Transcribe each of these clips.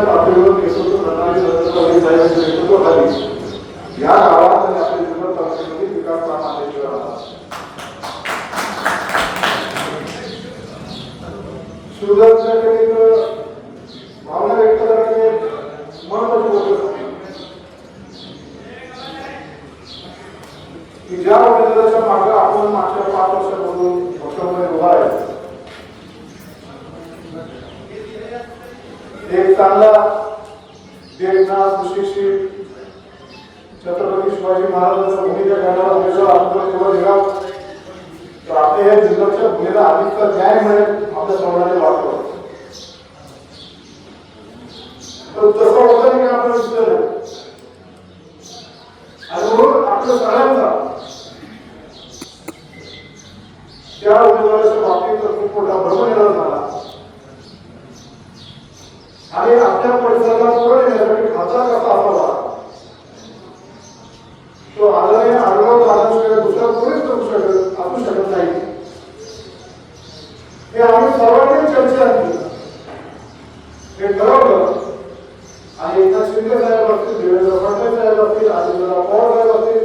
देशाच्या पातळीवर नेतृत्व करणारी सदस्य मोदी नेतृत्वाखाली या गावात आणि आपल्या जिल्हा तालुक्यामध्ये विकास काम आलेले एक भावना व्यक्त महत्वाची गोष्ट असते. की ज्या उमेदवाराच्या मागे आपण मागच्या पाच वर्षापासून पक्षामध्ये उभा आहे एक चांगला देखना सुशिक्षित छत्रपती शिवाजी महाराजांचा भूमिका घेणारा उमेदवार आपण जेव्हा निघाल तर आपल्या या जिल्ह्याच्या भूमीला अधिक न्याय मिळेल आपल्या सर्वांना वाटतो तर तसं होतं नाही आपण विचार आणि म्हणून आपल्या त्या उमेदवाराच्या बाबतीत खूप मोठा भ्रम निर्माण झाला. आणि आपल्या परिसराला पुढे नेण्यासाठी खासदार कसा असावा तो आदरणीय आडगाव दादाशिवाय दुसरा कोणीच करू शकत असू शकत नाही. हे आम्ही सर्वांनी चर्चा केली हे ठरवलं आणि एकनाथ शिंदे साहेब असतील देवेंद्र फडणवीस साहेब असतील राजेंद्र पवार साहेब असतील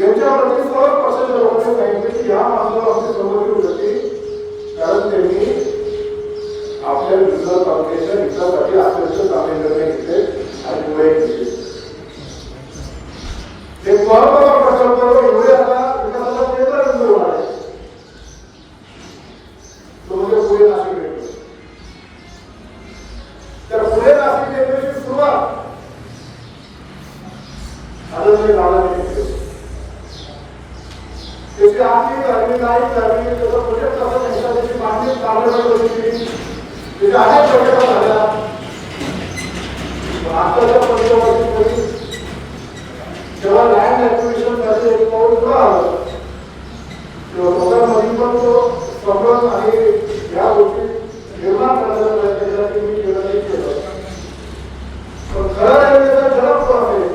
यांच्यावरती सर्व पक्षाच्या लोकांनी सांगितले की या माणसाला आमची समोर येऊ शकते. कारण त्यांनी आपल्या दुसऱ्या तालुक्याच्या अत्यंत चांगले निर्णय घेतले आणि पुढे घेतले ते महत्त्वाचा प्रकल्प एवढे आता विकासाचा केंद्र बिंदू होणार आहे. तो म्हणजे पुढे नाशिक रेल्वे. तर पुढे नाशिक रेल्वेची सुरुवात आणि दादाने केली त्याची आर्थिक झाली नाही झाली त्याचा प्रोजेक्ट कसा त्यांच्या त्याची मागणी चालवण्याची कशी केली त्याच्या अनेक प्रोजेक्ट झाल्या आताच्या पंचवर्षी जेव्हा लँड एक पाऊल पुढे आलं? तेव्हा दोघांमध्ये पण तो संबंध आणि या गोष्टी निर्माण करण्याचा प्रयत्न केला की मी केलं नाही केलं पण खरं रेल्वेचा जलद प्रवास आहे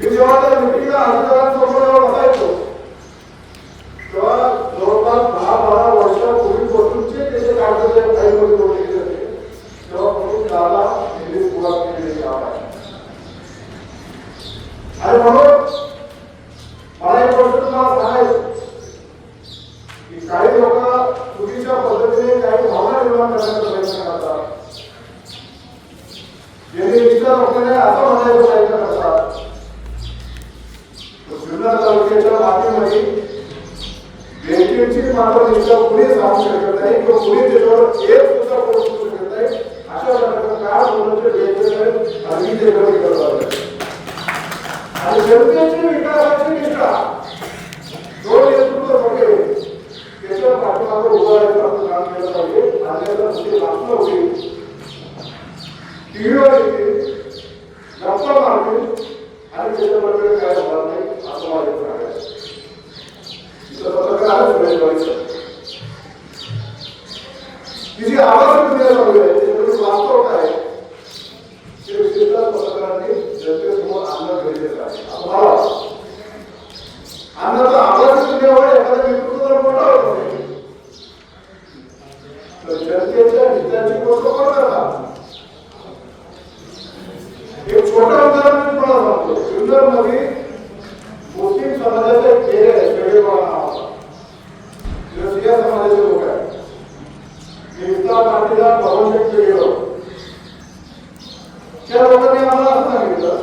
मी जेव्हा त्या मिटिंगला अधिकाऱ्यांसमोर बसायचो तेव्हा जवळपास दहा बारा वर्षापूर्वीपासूनचे त्याचे कागद या फाईलमध्ये जोडले गेले होते तेव्हापासून दादा यांनी सुरुवात केलेली काम आहे आणि म्हणून मला एक गोष्ट तुम्हाला सांगायचं की काही लोक चुकीच्या पद्धतीने काही भावना निर्माण करण्याचा प्रयत्न करतात. यांनी लोकांना असं म्हणायचा प्रयत्न करतात. जुन्नर तालुक्याच्या मातीमध्ये बँकेची मात्र निष्ठा पुढे जाऊ शकत नाही किंवा त्याच्यावर एक सुद्धा शकत नाही अशा प्रकारचं काय ते बँकेकडे अगदी ते करत आणि जनतेची विकासाची निष्ठा दोन नेतृत्व बघे त्याच्या पाठीमागे उभं राहायचं आपण काम केलं पाहिजे आणि त्याला तुमची भाषणं होईल टीव्हीवर येतील गप्पा मारतील आणि त्याच्याबद्दल काय होणार नाही असं मला एक सांगायचं इथं पत्रकार आलं सुरेश भाईचं ही जी आवाज दिली चालू आहे त्याच्यामध्ये वास्तव काय ते विशेषतः पत्रकारांनी जनतेसमोर आणणं गरजेचं आहे असं मला वाटतं अन्नाचा आवाज दिल्यावर एखाद्या नेतृत्व जर मोठा होत असेल तर जनतेच्या हिताची गोष्ट करतात एक छोटं उदाहरण मी तुम्हाला सांगतो जुन्नरमध्ये मुस्लिम समाजाचा समाजाचे लोक आहेत त्या लोकांनी आम्हाला असं सांगितलं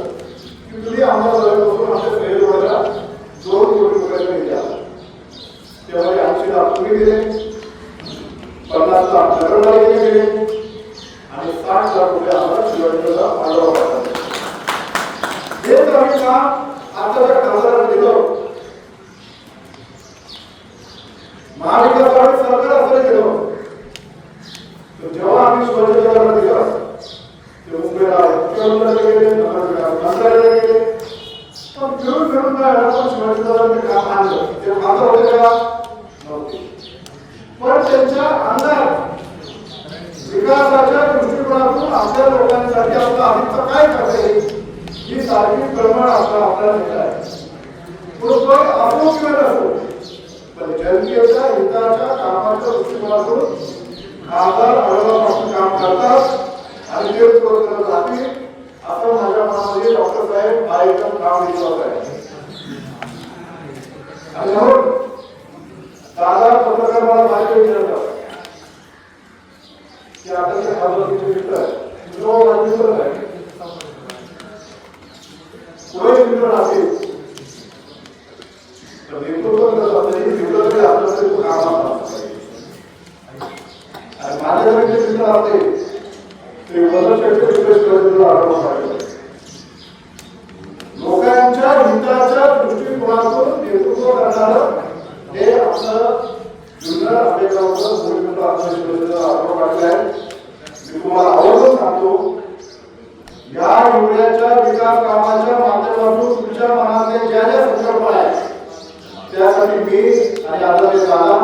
की तुम्ही आम्हाला आमच्या फेरीवरला दोन कोटी रुपयाचा द्या त्यामध्ये ऐंशी तुम्ही दिले पन्नास लाख नगरपालिकेने दिले आणि साठ लाख रुपये आम्हाला शिवाजीला मांडवा हेच आम्ही काम आताच्या खासदारांना दिलं महाविकास आघाडी सरकार असं दिलं तर जेव्हा आम्ही शिवाजीनगरला दिलं ते मुंबईला मुख्यमंत्र्याला गेले मंत्र्याला पण फिरून फिरून काम आणलं ते खासदार का पण त्यांच्या अंदाज विकासाच्या दृष्टिकोनातून आपल्या लोकांसाठी आपलं काय करता येईल ही सारखी कळमळ आपला आपल्याला मिळत आहे पुढं असो किंवा पण जनतेच्या हिताच्या कामाच्या दृष्टिकोनातून खासदार आढळरावपासून काम करतात आणि तेच करत राहतील आपण माझ्या मनामध्ये डॉक्टर साहेब हा एकदम काम विश्वास आहे. आणि म्हणून दादा पत्रकार मला माहिती विचारतात. की आता ते खासदार मित्र आहे? मित्र आहे मित्र राहतील तर नेतृत्व मित्र जरी कामात आणि माझ्याकडे मित्र लोकांच्या हिताच्या दृष्टिकोनातून नेतृत्व करणारं हे आपलं जुन्नर आंबेगावचं भूमिका आत्मविश्वासाचं आरोप पाहिजे आहे. मी तुम्हाला आवर्जून सांगतो या एवढ्याच्या विकास कामाच्या माध्यमातून तुमच्या मनातले ज्या ज्या संकल्प आहेत त्यासाठी मी आणि आदरणीय दादा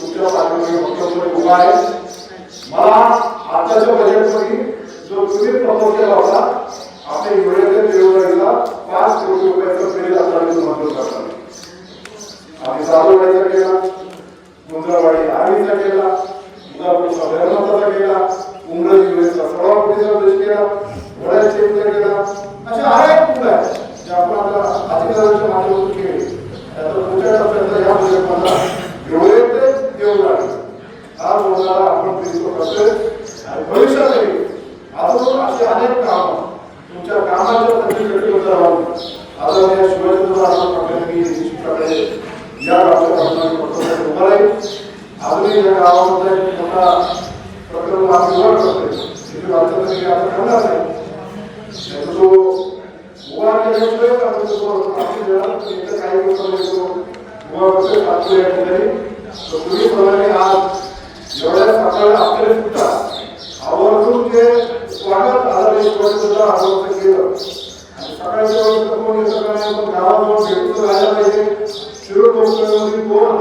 तुमच्या पाठीमध्ये भक्कमपणे उभा आहे. मला आताच्या बजेटमध्ये जो तुम्ही प्रमोट केला होता. आपल्या एवढ्याच्या देवळाईला पाच कोटी रुपयाचा फ्री आपल्याला मंजूर करतात. आम्ही साधुवाडीचा केला गुंजरावाडी आर्मीचा केला मुलापूरचा भैरवनाथाचा केला उमरज युनिव्हर्सिटीचा सोळा उद्देश केला वड्या स्टेपचा केला अशा अनेक मुलं आहेत जे आपण आपल्या अधिकारांच्या माध्यमातून केले. त्याचा पुढच्या टप्प्याचा या बजेटमधला एवढे ते देवळाडी हा रोजगार आपण प्रिन्सिपल करतोय आणि भविष्यातही अजून अशी अनेक कामं तुमच्या कामाच्या प्रतिकृतीवर राहून आदरणीय शिवाजीराव आपण पटकन निश्चितपणे या गावच्या पाठीमागे पक्षासाठी उभा राहील अजूनही या गावामध्ये एक मोठा प्रकल्प आम्ही उभा करतोय तिथे वाचन आता करणार नाही त्याचा जो उभा केल्याशिवाय आपण जो आपण देणार इथं काही लोकांना जो उभा करतोय पाचशे या ठिकाणी तर तुम्ही प्रमाणे आज एवढ्या सकाळी आपल्याला सुद्धा आवर्जून जे स्वागत आलं सुद्धा आवर्जून केलं आणि सकाळच्या वेळेस तर कोण पण गावात जाऊन भेटून राहायला पाहिजे शिरूर लोकसभेमध्ये दोन